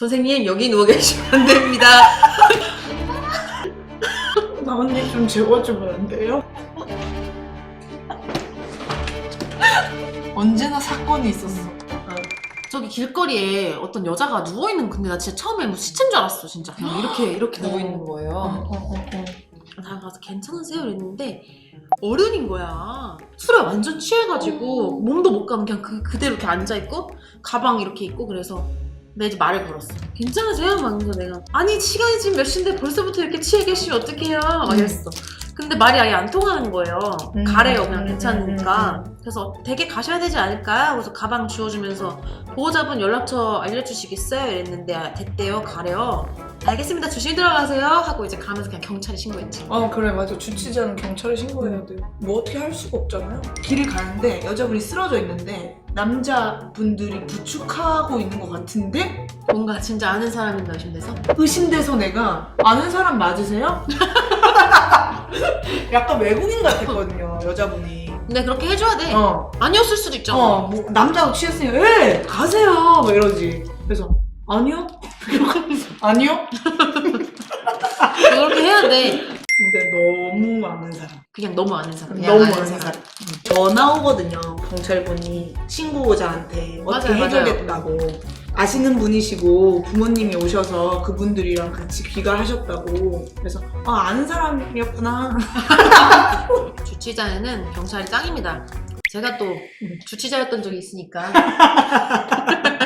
선생님 여기 누워 계시면 안 됩니다. 나 언니 좀 재워주면 안 돼요? 언제나 사건이 있었어. 저기 길거리에 어떤 여자가 누워 있는 근데 나 진짜 처음에 뭐 시체인 줄 알았어 진짜 그냥 이렇게 이렇게 누워 있는 어, 거예요. 어, 어, 어. 나 가서 괜찮으세요 이랬는데 어른인 거야. 술에 완전 취해가지고 몸도 못 가면 그냥 그, 그대로 이렇게 앉아 있고 가방 이렇게 있고 그래서 내 이제 말을 걸었어. 괜찮으세요? 막 그래서 내가 아니 시간이 지금 몇 시인데 벌써부터 이렇게 취해 계시면 어떡해요? 막 음. 이랬어. 근데 말이 아예 안 통하는 거예요. 음. 가래요 그냥 음, 괜찮으니까. 음, 그래서 되게 가셔야 되지 않을까요? 그래서 가방 주워주면서 보호자분 연락처 알려주시겠어요? 이랬는데 아, 됐대요 가래요. 알겠습니다 조심히 들어가세요 하고 이제 가면서 그냥 경찰에 신고했지. 어 그래 맞아 주치자는 경찰에 신고해야 돼. 뭐 어떻게 할 수가 없잖아요. 길을 가는데 여자분이 쓰러져 있는데 남자분들이 부축하고 있는 것 같은데 뭔가 진짜 아는 사람인가 의심돼서 의심돼서 내가 아는 사람 맞으세요? 약간 외국인 같았거든요 여자분이. 근데 그렇게 해줘야 돼 어. 아니었을 수도 있잖아 어, 뭐 남자가 취했으니까 예 가세요 막 이러지. 그래서 아니요 아니요. 그렇게 해야 돼 근데 너무 아는 사람. 그냥 너무 아는 사람 그냥 너무 아는 아는 사람. 전화 오거든요. 경찰분이 신고자한테 어떻게 맞아요, 해결됐다고. 아시는 분이시고 부모님이 오셔서 그분들이랑 같이 귀가하셨다고. 그래서 아 아는 사람이었구나. 주치자에는 경찰이 짱입니다 제가 또 주치자였던 적이 있으니까 그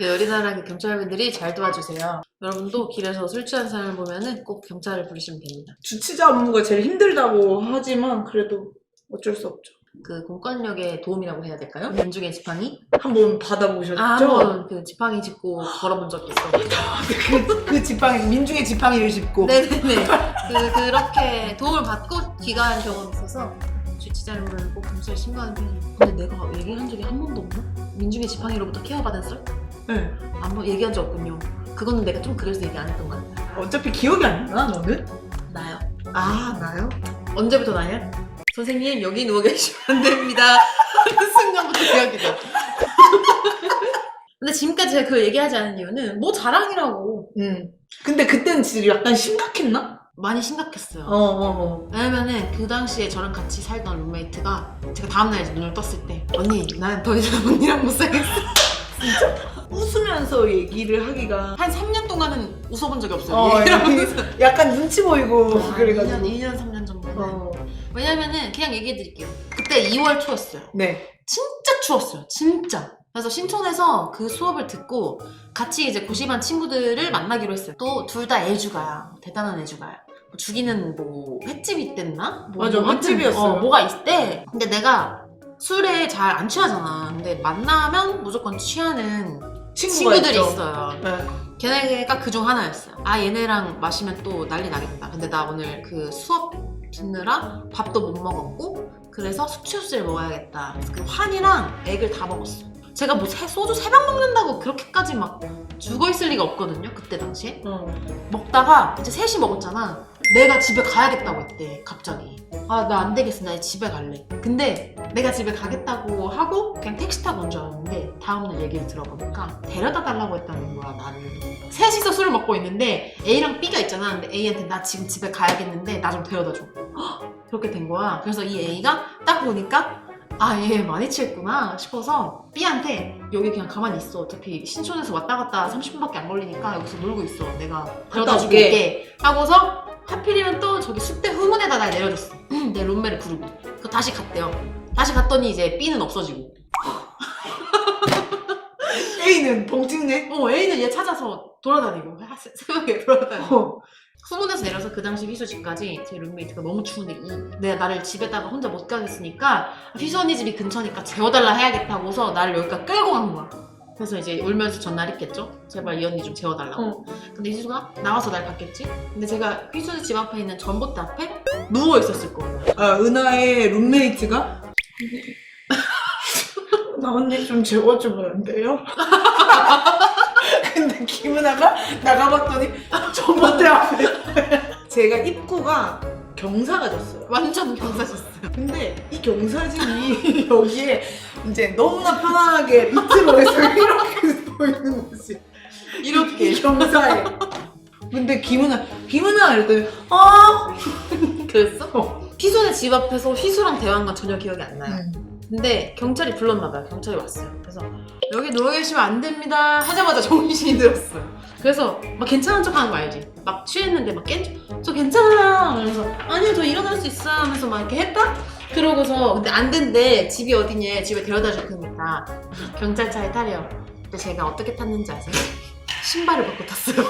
어린아이랑 경찰분들이 잘 도와주세요 여러분도 길에서 술 취한 사람을 보면은 꼭 경찰을 부르시면 됩니다 주치자 업무가 제일 힘들다고 하지만 그래도 어쩔 수 없죠. 그 공권력의 도움이라고 해야 될까요? 민중의 지팡이? 한번 받아보셨죠? 아, 한번 그 지팡이 짚고 걸어본 적이 있어. 그, 그 지팡이 민중의 지팡이를 짚고. 네네네. 그, 그렇게 도움을 받고 귀가한 경험이 있어서 주치자료는 꼭 경찰에 신고하는 편이에요. 근데 내가 얘기한 적이 한 번도 없나? 민중의 지팡이로부터 케어받은 썰? 네. 한번 얘기한 적 없군요. 그거는 내가 좀 그래서 얘기 안 했던 것 같아. 어차피 기억이 안 나, 너는? 나요. 아, 나요? 언제부터 나냐? 선생님 여기 누워 계시면 안 됩니다. 하는 순간부터 기억이 나. 근데 지금까지 제가 그걸 얘기하지 않은 이유는 뭐 자랑이라고 응. 근데 그때는 진짜 약간 심각했나? 많이 심각했어요. 어, 어, 어. 왜냐면은 그 당시에 저랑 같이 살던 룸메이트가 제가 다음날 이제 눈을 떴을 때 언니 나는 더 이상 언니랑 못 살겠어 웃으면서 얘기를 하기가 한 3년 동안은 웃어본 적이 없어요. 어, 얘기하면서. 약간 눈치 보이고 한 2년, 그래가지고. 2년 3년 정도는. 어. 왜냐면은 그냥 얘기해 드릴게요. 그때 2월 초였어요. 네. 진짜 추웠어요. 진짜. 그래서 신촌에서 그 수업을 듣고 같이 이제 고시반 친구들을 만나기로 했어요. 또 둘 다 애주가야. 대단한 애주가야. 뭐 죽이는 뭐 횟집 있댔나? 뭐 맞아, 뭐 횟집이었어요. 어, 뭐가 있대? 근데 내가 술에 잘 안 취하잖아 근데 만나면 무조건 취하는 친구가 친구들이 있죠. 있어요 네. 걔네가 그중 하나였어요. 아 얘네랑 마시면 또 난리 나겠다. 근데 나 오늘 그 수업 듣느라 밥도 못 먹었고 그래서 숙취수를 먹어야겠다. 그래서 그 환이랑 액을 다 먹었어. 제가 뭐 세- 소주 세 병 먹는다고 그렇게까지 막 죽어 있을 리가 없거든요. 그때 당시에 어. 먹다가 이제 셋이 먹었잖아. 내가 집에 가야겠다고 했대. 갑자기. 아 나 안 되겠어. 나 집에 갈래. 근데 내가 집에 가겠다고 하고 그냥 택시 타고 온 줄 알았는데 다음날 얘기를 들어보니까 데려다 달라고 했다는 거야 나를. 셋이서 술을 먹고 있는데 A랑 B가 있잖아. 근데 A한테 나 지금 집에 가야겠는데 나 좀 데려다 줘. 헉, 그렇게 된 거야. 그래서 이 A가 딱 보니까 아, 얘 많이 취했구나 싶어서 B한테 여기 그냥 가만히 있어. 어차피 신촌에서 왔다 갔다 30분밖에 안 걸리니까 여기서 놀고 있어. 내가 데려다 올게. 올게. 하고서 하필이면 또 저기 숲대 후문에다 날 내려줬어. 내 룸메를 부르고. 그 다시 갔대요. 다시 갔더니 이제 B는 없어지고. A는 봉 찍네. 어, A는 얘 찾아서 돌아다니고. 하- 새- 새벽에 돌아다니고. 어. 후문에서 내려서 그 당시 휘수 집까지 제 룸메이트가 너무 추운데 이, 내가 나를 집에다가 혼자 못 가겠으니까 휘수 언니 집이 근처니까 재워달라 해야겠다고서 나를 여기까지 끌고 간 거야. 그래서 이제 울면서 전날 했겠죠. 제발 이 언니 좀 재워달라고. 어. 근데 휘수가 나와서 날 봤겠지. 근데 제가 휘수 집 앞에 있는 전봇대 앞에 누워 있었을 거예요. 아, 은하의 룸메이트가 나 언니 좀 재워주면 안 돼요? 근데 김은아가 나가봤더니 전봇대 앞에 제가 입구가 경사가 졌어요. 완전 경사졌어요. 근데 이 경사진이 여기에 이제 너무나 편안하게 밑으로 해서 이렇게 보이는 거지. 이렇게 경사에. 근데 김은아, 김은아 이랬더니 아. 그랬어? 희수네 집 앞에서 희수랑 대화한 건 전혀 기억이 안 나요. 음. 근데 경찰이 불렀나 봐요. 경찰이 왔어요. 그래서 여기 누워 계시면 안 됩니다. 하자마자 정신이 들었어요. 그래서 막 괜찮은 척 하는 거 알지? 막 취했는데 막 깬, 척, 저 괜찮아요. 그래서 아니요 저 일어날 수 있어요 하면서 막 이렇게 했다? 그러고서 근데 안 된대. 집이 어디냐? 집에 데려다 줄 테니까 경찰차에 타래요. 근데 제가 어떻게 탔는지 아세요? 신발을 벗고 탔어요.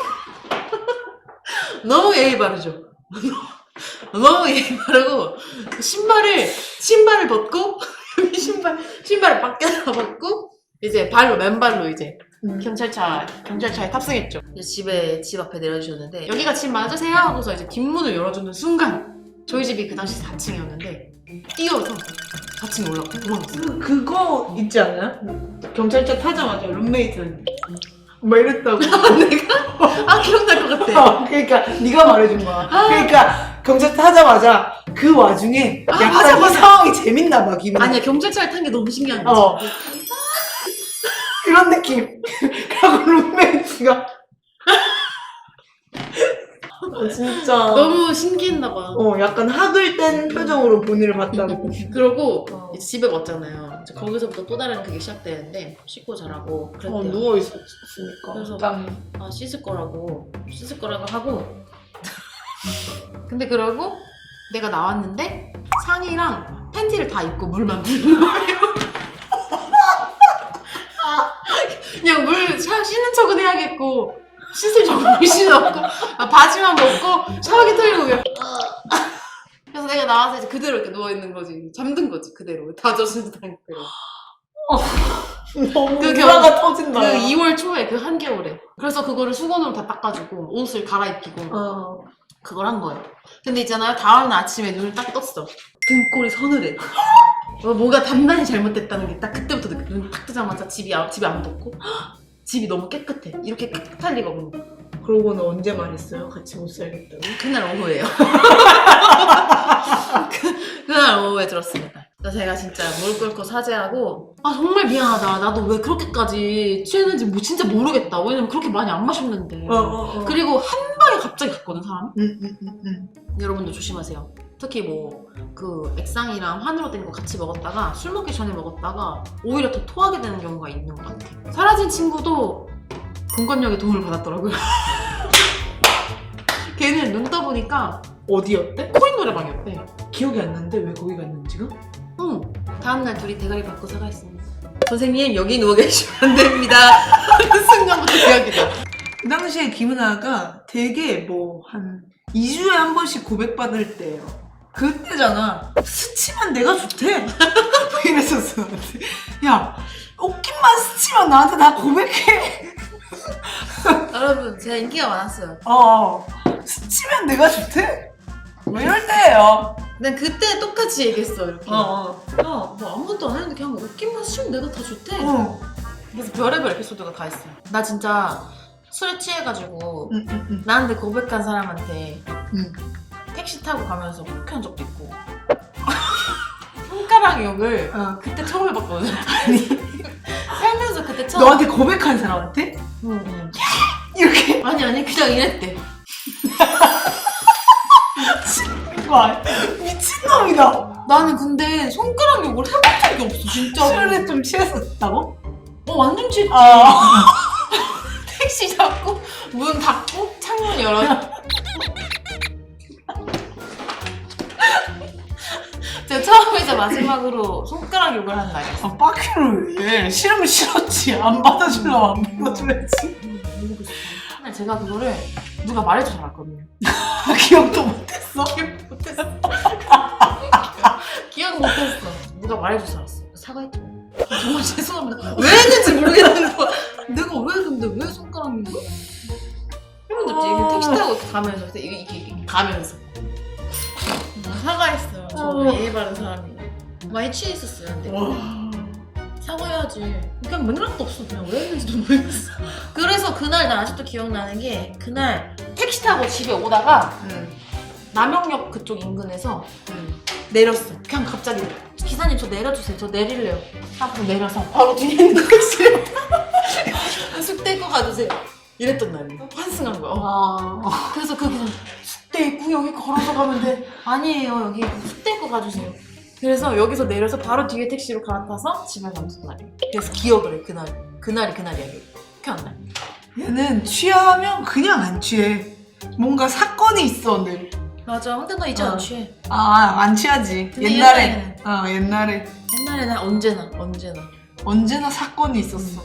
너무 예의 바르죠? 너무 예의 바르고 신발을 신발을 벗고 신발 신발을 밖에서 벗고 이제 발로 맨발로 이제 음. 경찰차 경찰차에 탑승했죠. 이제 집에 집 앞에 내려주셨는데 여기가 집 맞으세요 하고서 이제 뒷문을 열어주는 순간 저희 집이 그 당시 4층이었는데 뛰어서 4층에 올라가 도망갔어요. 그거 있지 않아요? 경찰차 타자마자 룸메이트는 막 이랬다고. 아 기억날 것 같아. 어, 그러니까 네가 말해준 거야. 그러니까 경찰 타자마자 그 와중에 아, 약간 맞아, 이 맞아. 상황이 재밌나 봐 김은. 아니야 경찰차에 탄게 너무 신기한 거지. 어. 그런 느낌. 그리고 룸메이트가 어, 진짜 너무 신기했나 봐. 어 약간 학을 뗀 표정으로 본인을 봤다고. 그러고 어. 이제 집에 왔잖아요. 이제 거기서부터 또 다른 그게 시작되는데 씻고 자라고 그랬대요. 어 누워 있었으니까. 그래서- 땀. 아 씻을 거라고 씻을 거라고 하고 근데 그러고 내가 나왔는데 상의랑 팬티를 다 입고 물만 부는 거예요. 그냥 물 샤- 씻는 척은 해야겠고 씻을 정신이 없고 아, 바지만 벗고 샤워기 틀고 그냥. 그래서 내가 나와서 이제 그대로 이렇게 누워 있는 거지. 잠든 거지 그대로. 다 젖은 상태로. 너무 그 우라가 터진다. 그 2월 초에 그 한겨울에. 그래서 그거를 수건으로 다 닦아주고 옷을 갈아입히고. 어. 그걸 한 거예요. 근데 있잖아요. 다음날 아침에 눈을 딱 떴어. 등골이 서늘해. 어, 뭐가 단단히 잘못됐다는 게 딱 그때부터 느껴. 눈을 딱 뜨자마자 집이, 아- 집에 안 덥고 집이 너무 깨끗해. 이렇게 깨끗할 리가 없는 거야. 그러고는 언제 말했어요? 같이 못 살겠다고? 그날 오후에요. 그, 그날 오후에 들었습니다. 그래서 제가 진짜 무릎 꿇고 사죄하고 아 정말 미안하다. 나도 왜 그렇게까지 취했는지 뭐 진짜 모르겠다. 왜냐면 그렇게 많이 안 마셨는데. 어, 어, 어. 그리고 한 갑자기 갔거든 사람. 응, 응, 응, 응. 여러분도 조심하세요. 특히 뭐 그 액상이랑 환으로 된 거 같이 먹었다가 술 먹기 전에 먹었다가 오히려 더 토하게 되는 경우가 있는 것 같아. 사라진 친구도 공권력의 도움을 받았더라고요. 걔는 눈 떠보니까 어디였대? 코인 노래방이었대. 기억이 안 나는데 왜 거기 갔는지가? 응. 다음날 둘이 대가리 받고 사과했습니다. 선생님 여기 누워 계시면 안 됩니다. 그 순간부터 기억이 나. 그 당시에 김은아가 되게 뭐 한 2주에 한 번씩 고백받을 때예요. 그때잖아. 스치면 내가 좋대. 뭐 이랬었어. 나한테. 야, 옷깃만 스치면 나한테 다 고백해. 여러분 제가 인기가 많았어요. 어, 스치면 내가 좋대. 뭐 이럴 때예요. 난 그때 똑같이 얘기했어 이렇게. 어, 야, 뭐 아무것도 안 했는데 그냥 웃기만 쉬면 내가 다 좋대. 어. 그래서 별의별 에피소드가 다 있어요. 나 진짜 술에 취해가지고 응, 응, 응. 나한테 고백한 사람한테 응. 택시 타고 가면서 폭행한 적도 있고 손가락 욕을 어. 그때 처음 해봤거든. 아니, 살면서 그때 처음. 너한테 고백한 사람한테? 응, 응. 이렇게. 아니 아니 그냥 이랬대. 와, 미친놈이다. 나는 근데 손가락 욕을 해본 적이 없어 진짜. 술에 좀 취했었다고? 어 완전 취. 아. 택시 잡고 문 닫고 창문 열어. 제가 처음이자 마지막으로 손가락 욕을 한 날이었어. 아, 빡큐를 왜? 싫으면 싫었지. 안 받아주려면 안 받아줘야지. 근데 제가 그거를 누가 말해줘 잘 알거든요. 기억도 못했어. 기억 못했어. 기억 못했어. 누가 말해줘서 알았어. 사과했죠. 정말 죄송합니다. 왜 했는지 모르겠는 거야. 내가 왜 근데 왜 손가락 욕을? 이런 적 있지. 택시 타고 이렇게 가면서 이렇게, 이렇게, 이렇게 가면서 사과했어요. 저 어. 예의 바른 사람이. 많이 취해 있었어요. 근데 와. 사과해야지. 그냥 맥락도 없어. 그냥 왜 했는지도 모르겠어. 그래서 그날 나 아직도 기억나는 게 그날 택시 타고 집에 오다가 응. 남영역 그쪽 인근에서 내렸어. 그냥 갑자기 기사님 저 내려주세요. 저 내릴래요. 하고 내려서 바로 뒤에 있는 택시를 숙대 거 가주세요. 이랬던 날이 환승한 거야. 아. 그래서 그 기사님 숙대 있고 여기 걸어서 가면 돼. 아니에요. 여기 숙대 거 가주세요. 그래서 여기서 내려서 바로 뒤에 택시로 갈아타서 집에 가면서 날이에요. 그래서 기억을 해 그날. 그날이 그날이야. 안 나. 얘는 취하면 그냥 안 취해. 뭔가 사건이 있어 늘. 맞아. 근데 나 이제 어. 안 취해. 아, 안 취하지. 근데 옛날에. 어, 옛날에. 옛날에는 언제나 언제나 언제나 사건이 있었어.